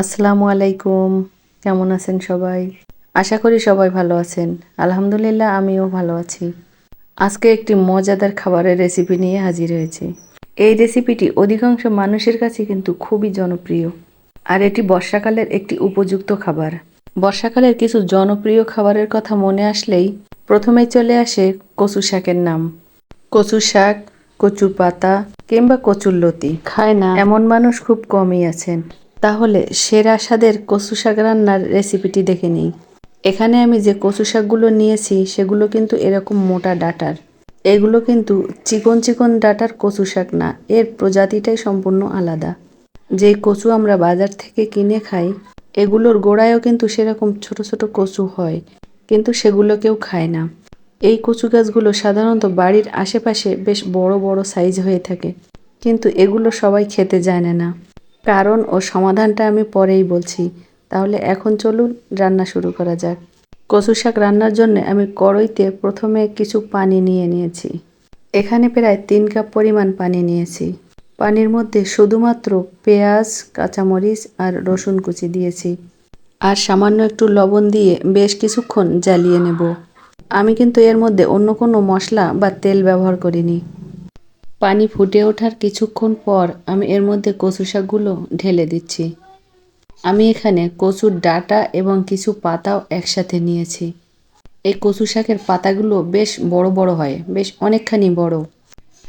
আসসালামু আলাইকুম। কেমন আছেন সবাই? আশা করি সবাই ভালো আছেন। আলহামদুলিল্লাহ আমিও ভালো আছি। আজকে একটি মজাদার খাবারের রেসিপি নিয়ে হাজির হয়েছি। এই রেসিপিটি অধিকাংশ মানুষের কাছে কিন্তু খুবই জনপ্রিয়। আর এটি বর্ষাকালের একটি উপযুক্ত খাবার। বর্ষাকালের কিছু জনপ্রিয় খাবারের কথা মনে আসলেই প্রথমেই চলে আসে কচু শাকের নাম। কচু শাক কচুর পাতা কিংবা কচুর লতি। খায় না। এমন মানুষ খুব কমই আছেন। তাহলে সেরা স্বাদের কচু শাক রান্নার রেসিপিটি দেখে নিই। এখানে আমি যে কচু শাকগুলো নিয়েছি, সেগুলো কিন্তু এরকম মোটা ডাটার। এগুলো কিন্তু চিকন চিকন ডাটার কচু শাক না, এর প্রজাতিটাই সম্পূর্ণ আলাদা। যেই কচু আমরা বাজার থেকে কিনে খাই, এগুলোর গোড়ায়ও কিন্তু সেরকম ছোট ছোট কচু হয়, কিন্তু সেগুলো কেউ খায় না। এই কচু গাছগুলো সাধারণত বাড়ির আশেপাশে বেশ বড় বড় সাইজ হয়ে থাকে, কিন্তু এগুলো সবাই খেতে জানে না। কারণ ও সমাধানটা আমি পরেই বলছি। তাহলে এখন চলুন রান্না শুরু করা যাক। কচু শাক রান্নার জন্য আমি কড়ইতে প্রথমে কিছু পানি নিয়ে নিয়েছি। এখানে প্রায় তিন কাপ পরিমাণ পানি নিয়েছি। পানির মধ্যে শুধুমাত্র পেঁয়াজ, কাঁচামরিচ আর রসুন কুচি দিয়েছি। আর সামান্য একটু লবণ দিয়ে বেশ কিছুক্ষণ জ্বালিয়ে নেব। আমি কিন্তু এর মধ্যে অন্য কোনো মশলা বা তেল ব্যবহার করিনি। পানি ফুটে ওঠার কিছুক্ষণ পর আমি এর মধ্যে কচু শাকগুলো ঢেলে দিচ্ছি। আমি এখানে কচুর ডাটা এবং কিছু পাতাও একসাথে নিয়েছি। এই কচু শাকের পাতাগুলো বেশ বড় বড় হয়, বেশ অনেকখানি বড়।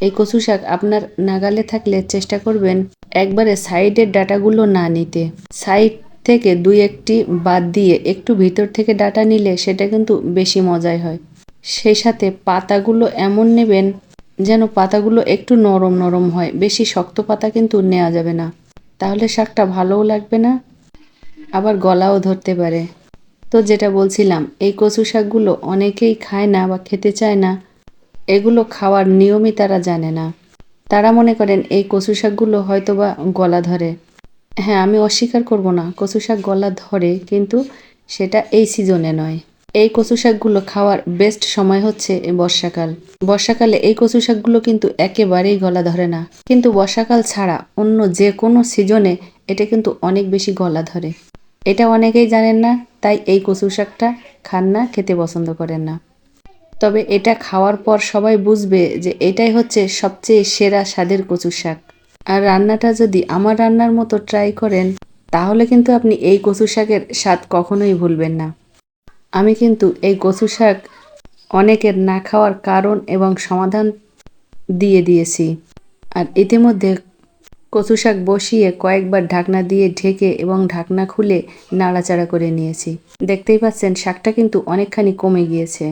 এই কচু শাক আপনার নাগালে থাকলে চেষ্টা করবেন একবারে সাইডের ডাটাগুলো না নিতে। সাইড থেকে দুই একটি বাদ দিয়ে একটু ভিতর থেকে ডাটা নিলে সেটা কিন্তু বেশি মজাই হয়। সেই সাথে পাতাগুলো এমন নেবেন যেন পাতাগুলো একটু নরম নরম হয়। বেশি শক্ত পাতা কিন্তু নেওয়া যাবে না। তাহলে শাকটা ভালোও লাগবে না, আবার গলাও ধরতে পারে। তো যেটা বলছিলাম, এই কচু শাকগুলো অনেকেই খায় না বা খেতে চায় না। এগুলো খাওয়ার নিয়মই তারা জানে না। তারা মনে করেন, এই কচু শাকগুলো হয়তো বা গলা ধরে। হ্যাঁ আমি অস্বীকার করব না, কচু শাক গলা ধরে, কিন্তু সেটা এই সিজনে নয়। এই কচু শাকগুলো খাওয়ার বেস্ট সময় হচ্ছে বর্ষাকাল। বর্ষাকালে এই কচু শাকগুলো কিন্তু একেবারেই গলা ধরে না। কিন্তু বর্ষাকাল ছাড়া অন্য যে কোনো সিজনে এটা কিন্তু অনেক বেশি গলা ধরে। এটা অনেকেই জানেন না, তাই এই কচু শাকটা খান না, খেতে পছন্দ করেন না। তবে এটা খাওয়ার পর সবাই বুঝবে যে এটাই হচ্ছে সবচেয়ে সেরা স্বাদের কচু শাক। আর রান্নাটা যদি আমার রান্নার মতো ট্রাই করেন, তাহলে কিন্তু আপনি এই কচু শাকের স্বাদ কখনোই ভুলবেন না। আমি কিন্তু এই কচু শাক অনেকের না খাওয়ার কারণ এবং সমাধান দিয়ে দিয়েছি। আর ইতিমধ্যে কচু শাক বসিয়ে কয়েকবার ঢাকনা দিয়ে ঢেকে এবং ঢাকনা খুলে নাড়াচাড়া করে নিয়েছি। দেখতেই পাচ্ছেন, শাকটা কিন্তু অনেকখানি কমে গিয়েছে।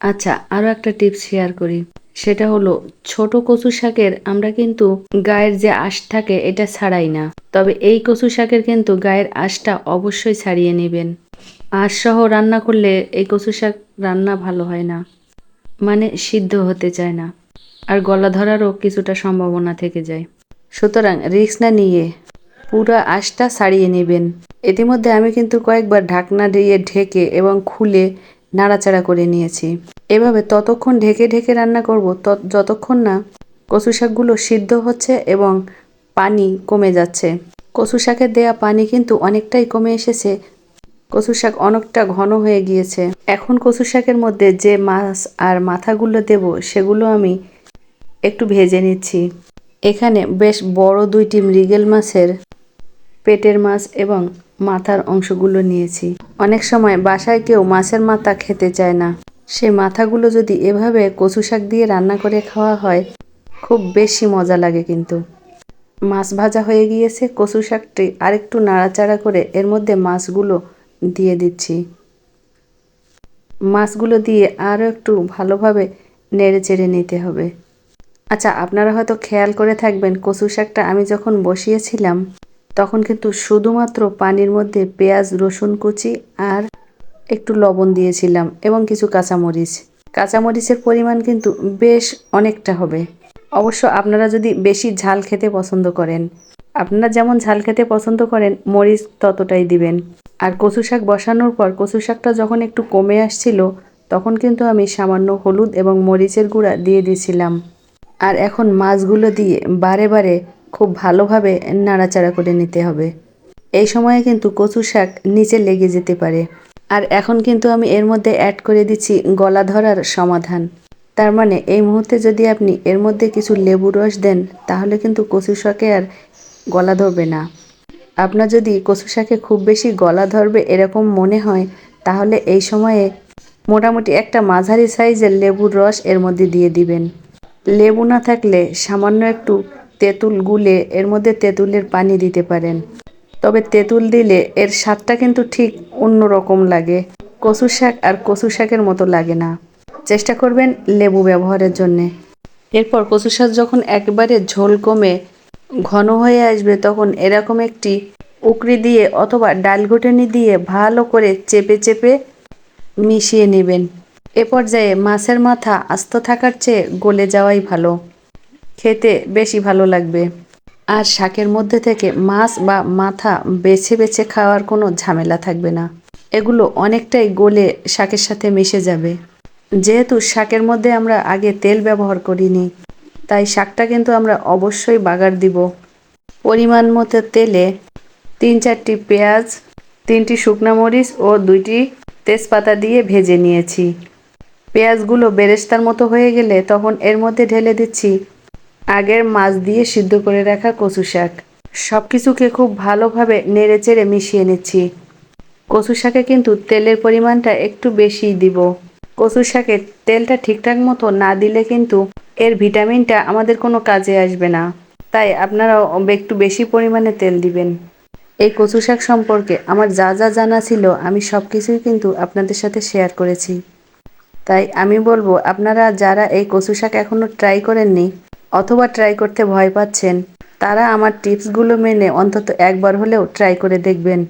আচ্ছা আরও একটা টিপস শেয়ার করি। সেটা হলো, ছোট কচু শাকের আমরা কিন্তু গায়ের যে আঁশ থাকে, এটা ছাড়াই না। তবে এই কচু শাকের কিন্তু গায়ের আঁশটা অবশ্যই ছাড়িয়ে নেবেন। আঁশ সহ রান্না করলে এই কচু শাক রান্না ভালো হয় না মানে সিদ্ধ হতে চায় না। আর গলা ধরারও কিছুটা সম্ভাবনা থেকে যায়। সুতরাং রিস্ক না নিয়ে পুরো আঁশটা ছাড়িয়ে নেবেন। ইতিমধ্যে আমি কিন্তু কয়েকবার ঢাকনা দিয়ে ঢেকে এবং খুলে নাড়াচাড়া করে নিয়েছি। এভাবে ততক্ষণ ঢেকে ঢেকে রান্না করব যতক্ষণ না কচু শাকগুলো সিদ্ধ হচ্ছে এবং পানি কমে যাচ্ছে। কচু শাকের দেয়া পানি কিন্তু অনেকটাই কমে এসেছে কচু শাক অনেকটা ঘন হয়ে গিয়েছে। এখন কচু শাকের মধ্যে যে মাছ আর মাথাগুলো দেব, সেগুলো আমি একটু ভেজে নিচ্ছি। এখানে বেশ বড় দুইটি মৃগেল মাছের পেটের মাছ এবং মাথার অংশগুলো নিয়েছি। অনেক সময় বাসায় কেউ মাছের মাথা খেতে চায় না। সেই মাথাগুলো যদি এভাবে কচু শাক দিয়ে রান্না করে খাওয়া হয়, খুব বেশি মজা লাগে কিন্তু। মাছ ভাজা হয়ে গিয়েছে, কচু শাকটি আরেকটু নাড়াচাড়া করে এর মধ্যে মাছগুলো দিয়ে দিচ্ছি। মাছগুলো দিয়ে আরও একটু ভালোভাবে নেড়ে চেড়ে নিতে হবে। আচ্ছা আপনারা হয়তো খেয়াল করে থাকবেন, কচু শাকটা আমি যখন বসিয়েছিলাম, তখন কিন্তু শুধুমাত্র পানির মধ্যে পেঁয়াজ, রসুন কুচি আর একটু লবণ দিয়েছিলাম এবং কিছু কাঁচামরিচ। কাঁচামরিচের পরিমাণ কিন্তু বেশ অনেকটা হবে। অবশ্য আপনারা যদি বেশি ঝাল খেতে পছন্দ করেন, আপনারা যেমন ঝাল খেতে পছন্দ করেন, মরিচ ততটাই দিবেন। আর কচু শাক বসানোর পর কচু শাকটা যখন একটু কমে আসছিল, তখন কিন্তু আমি সামান্য হলুদ এবং মরিচের গুঁড়া দিয়ে দিয়েছিলাম। আর এখন মাছগুলো দিয়ে বারে বারে খুব ভালোভাবে নাড়াচাড়া করে নিতে হবে। এই সময়ে কিন্তু কচু শাক নিচে লেগে যেতে পারে। আর এখন কিন্তু আমি এর মধ্যে অ্যাড করে দিচ্ছি গলা ধরার সমাধান। তার মানে এই মুহূর্তে যদি আপনি এর মধ্যে কিছু লেবু রস দেন, তাহলে কিন্তু কচু শাকে আর গলা ধরবে না। আপনার যদি কচু শাকে খুব বেশি গলা ধরবে এরকম মনে হয়, তাহলে এই সময়ে মোটামুটি একটা মাঝারি সাইজের লেবুর রস এর মধ্যে দিয়ে দিবেন। লেবু না থাকলে সামান্য একটু তেঁতুল গুলে এর মধ্যে তেঁতুলের পানি দিতে পারেন। তবে তেঁতুল দিলে এর স্বাদটা কিন্তু ঠিক অন্য রকম লাগে। কচু শাক আর কচু শাকের মতো লাগে না। চেষ্টা করবেন লেবু ব্যবহারের জন্যে। এরপর কচু শাক যখন একবারে ঝোল কমে ঘন হয়ে আসবে তখন এরকম একটি উকড়ি দিয়ে অথবা ডাল ঘুটনি দিয়ে ভালো করে চেপে চেপে মিশিয়ে নেবেন। এ পর্যায়ে মাছের মাথা আস্ত থাকার চেয়ে গলে যাওয়াই ভালো। খেতে বেশি ভালো লাগবে। আর শাকের মধ্যে থেকে মাছ বা মাথা বেছে বেছে খাওয়ার কোনো ঝামেলা থাকবে না। এগুলো অনেকটাই গলে শাকের সাথে মিশে যাবে। যেহেতু শাকের মধ্যে আমরা আগে তেল ব্যবহার করিনি তাই শাকটা কিন্তু আমরা অবশ্যই বাগার দিব। পরিমাণ মতো তেলে তিন চারটি পেঁয়াজ, তিনটি শুকনো মরিচ ও দুইটি তেজপাতা দিয়ে ভেজে নিয়েছি। পেঁয়াজগুলো বেরেস্তার মতো হয়ে গেলে তখন এর মধ্যে ঢেলে দিচ্ছি আগের মাছ দিয়ে সিদ্ধ করে রাখা কচু শাক। সব কিছুকে খুব ভালোভাবে নেড়ে চেড়ে মিশিয়ে নিচ্ছি। কচু শাকে কিন্তু তেলের পরিমাণটা একটু বেশিই দিব। কচু শাকে তেলটা ঠিকঠাক মতো না দিলে কিন্তু এর ভিটামিনটা আমাদের কোনো কাজে আসবে না। তাই আপনারাও একটু বেশি পরিমাণে তেল দিবেন। এই কচু শাক সম্পর্কে আমার যা যা জানা ছিল আমি সব কিছুই কিন্তু আপনাদের সাথে শেয়ার করেছি। তাই আমি বলব, আপনারা যারা এই কচু শাক এখনও ট্রাই করেননি অথবা ট্রাই করতে ভয় পাচ্ছেন, তারা আমার টিপসগুলো মেনে অন্তত একবার হলেও ট্রাই করে দেখবেন।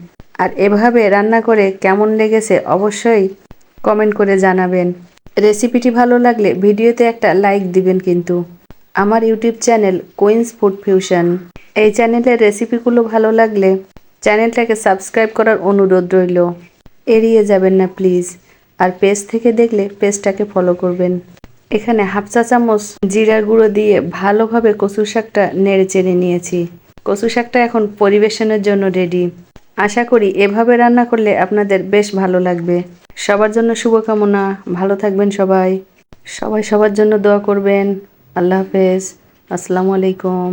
আর এভাবে রান্না করে কেমন লেগেছে অবশ্যই কমেন্ট করে জানাবেন। রেসিপিটি ভালো লাগলে ভিডিওতে একটা লাইক দিবেন কিন্তু। আমার YouTube channel Queens Food Fusion. এই চ্যানেলের রেসিপিগুলো ভালো লাগলে চ্যানেলটাকে সাবস্ক্রাইব করার অনুরোধ রইল। এড়িয়ে যাবেন না, প্লিজ। আর পেজ থেকে দেখলে পেজটাকে ফলো করবেন। এখানে হাফ চা চামচ জিরার গুঁড়ো দিয়ে ভালোভাবে কচু শাকটা নেড়ে চেড়ে নিয়েছি। কচু শাকটা এখন পরিবেশনের জন্য রেডি আশা করি এভাবে রান্না করলে আপনাদের বেশ ভালো লাগবে। সবার জন্য শুভকামনা। ভালো থাকবেন সবাই। সবাই সবার জন্য দোয়া করবেন। আল্লাহ হাফেজ। আসসালামু আলাইকুম।